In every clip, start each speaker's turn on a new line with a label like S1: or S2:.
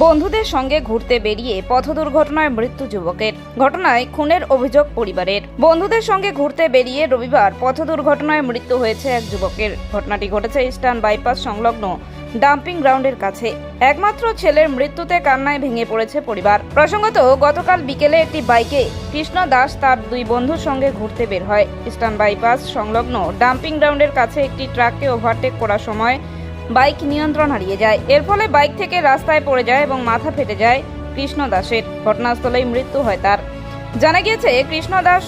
S1: বন্ধুদের সঙ্গে ঘুরতে বেরিয়ে পথ দুর্ঘটনায় মৃত্যু যুবকের। ঘটনায় খুনের অভিযোগ পরিবারের। বন্ধুদের সঙ্গে ঘুরতে বেরিয়ে রবিবার পথ দুর্ঘটনায় মৃত্যু হয়েছে এক যুবকের। ঘটনাটি ঘটেছে ইস্টার্ন বাইপাস সংলগ্ন ডাম্পিং গ্রাউন্ডের কাছে। একমাত্র ছেলের মৃত্যুতে কান্নায় ভেঙে পড়েছে পরিবার। প্রসঙ্গত, গতকাল বিকেলে একটি বাইকে কৃষ্ণ দাস তার দুই বন্ধুর সঙ্গে ঘুরতে বের হয়। ইস্টার্ন বাইপাস সংলগ্ন ডাম্পিং গ্রাউন্ডের কাছে একটি ট্রাককে ওভারটেক করার সময় বাইক নিয়ন্ত্রণ হারিয়ে যায়। এর ফলে বাইক থেকে রাস্তায় পড়ে যায় এবং মাথা ফেটে যায় কৃষ্ণ দাসের ঘটনাস্থলেই মৃত্যু হয় তার। জানা গিয়েছে কৃষ্ণ দাস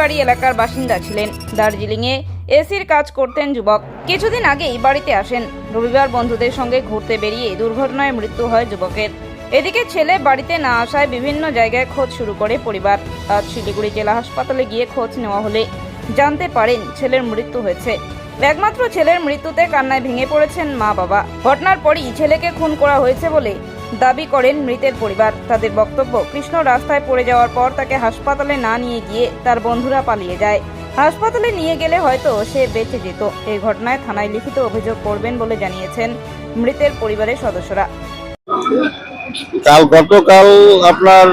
S1: বাড়ি এলাকার বাসিন্দা ছিলেন। দার্জিলিংয়ে এসির কাজ করতেন যুবক। কিছুদিন আগেই বাড়িতে আসেন। রবিবার বন্ধুদের সঙ্গে ঘুরতে বেরিয়ে দুর্ঘটনায় মৃত্যু হয় যুবকের। এদিকে ছেলে বাড়িতে না আসায় বিভিন্ন জায়গায় খোঁজ শুরু করে পরিবার। আজ শিলিগুড়ি জেলা হাসপাতালে গিয়ে খোঁজ নেওয়া হলে জানতে পারেন ছেলের মৃত্যু হয়েছে। একমাত্র ছেলের মৃত্যুতে কান্নায় ভেঙে পড়েছেন মা বাবা। ঘটনার পরই ছেলেকে খুন করা হয়েছে বলে দাবি করেন মৃতের পরিবার। তাদের বক্তব্য, কৃষ্ণ রাস্তায় পড়ে যাওয়ার পর তাকে হাসপাতালে না নিয়ে গিয়ে তার বন্ধুরা পালিয়ে যায়। হাসপাতালে নিয়ে গেলে হয়তো সে বেঁচে যেত। এই ঘটনায় থানায় লিখিত অভিযোগ করবেন বলে জানিয়েছেন মৃতের পরিবারের সদস্যরা।
S2: কাল গতকাল আপনার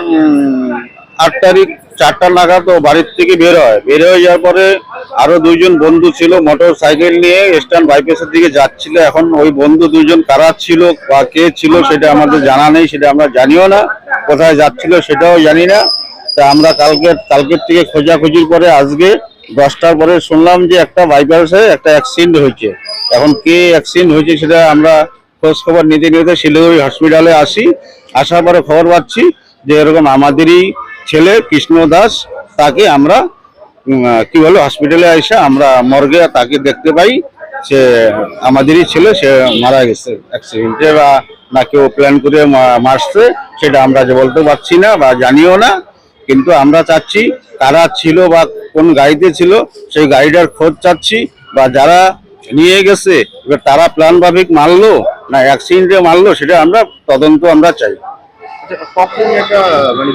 S2: আট তারিখ চারটা নাগাদ বাড়ির থেকে বের হয়। বের হয়ে যাওয়ার পরে আরও দুইজন বন্ধু ছিল, মোটর সাইকেল নিয়ে ইস্টার্ন বাইপাসের দিকে যাচ্ছিল। এখন ওই বন্ধু দুইজন কারা ছিল বা কে ছিল সেটা আমাদের জানা নেই, সেটা আমরা জানিও না, কোথায় যাচ্ছিল সেটাও জানি না। তা আমরা কালকে, কালকের থেকে খোঁজাখুঁজির পরে আজকে দশটার পরে শুনলাম যে একটা বাইপাসে একটা অ্যাক্সিডেন্ট হয়েছে। এখন কে অ্যাক্সিডেন্ট হয়েছে সেটা আমরা খোঁজ খবর নিতে নিতে শিলিগুড়ি হসপিটালে আসি, আসার পরে খবর পাচ্ছি যে এরকম আমাদেরই ছেলে কৃষ্ণ দাস, তাকে আমরা কি বলে হসপিটালে এসে আমরা মর্গে তাকে দেখতে পাই। সে আমাদেরই ছেলে সে মারা গেছে। অ্যাক্সিডেন্টে বা না কেউ প্ল্যান করে মারছে সেটা আমরা যে বলতে পারছি না বা জানিও না। কিন্তু আমরা চাচ্ছি কারা ছিল বা কোন গাড়িতে ছিল সেই গাড়িটার খোঁজ চাচ্ছি বা যারা নিয়ে গেছে এবার তারা প্ল্যান ভাবিক মারলো না অ্যাক্সিডেন্টে মারলো সেটা আমরা তদন্ত আমরা চাই।
S3: আচ্ছা, মানে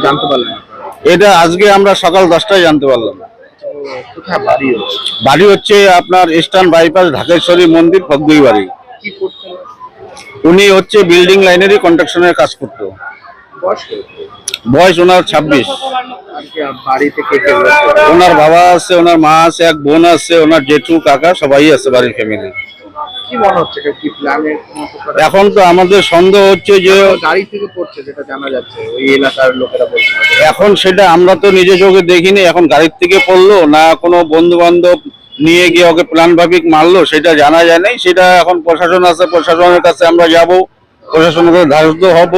S2: এটা আজকে আমরা সকাল দশটায় জানতে পারলাম।
S3: কোথায় বাড়ি হচ্ছে?
S2: বাড়ি হচ্ছে আপনার ইস্টার্ন বাইপাস ঢাকেশ্বরী মন্দির ফগদুই বাড়ি। উনি হচ্ছে বিল্ডিং লাইনেরই কন্ট্রাকশনের কাজ করতো।
S3: বয়স
S2: ওনার ছাব্বিশ।
S3: রয়েছে?
S2: ওনার বাবা আছে ওনার মা আছে এক বোন আছে ওনার জেঠু কাকা সবাই আছে বাড়ির ফ্যামিলি
S3: কি মনে হচ্ছে? কি প্ল্যানের
S2: এখন তো আমাদের সন্দেহ হচ্ছে যে
S3: গাড়ি থেকে পড়ছে যেটা জানা যাচ্ছে ওই এলাকার লোকেরা বলছে।
S2: এখন সেটা আমরা তো নিজে চোখে দেখিনি এখন গাড়ির থেকে পড়ল না কোনো বন্ধু বান্ধব নিয়ে গিয়ে ওকে প্ল্যান ভাবিক মারলো সেটা জানা যায় নাই। সেটা এখন প্রশাসন আছে প্রশাসনের কাছে আমরা যাব প্রশাসনের কাছে ধার্য হব।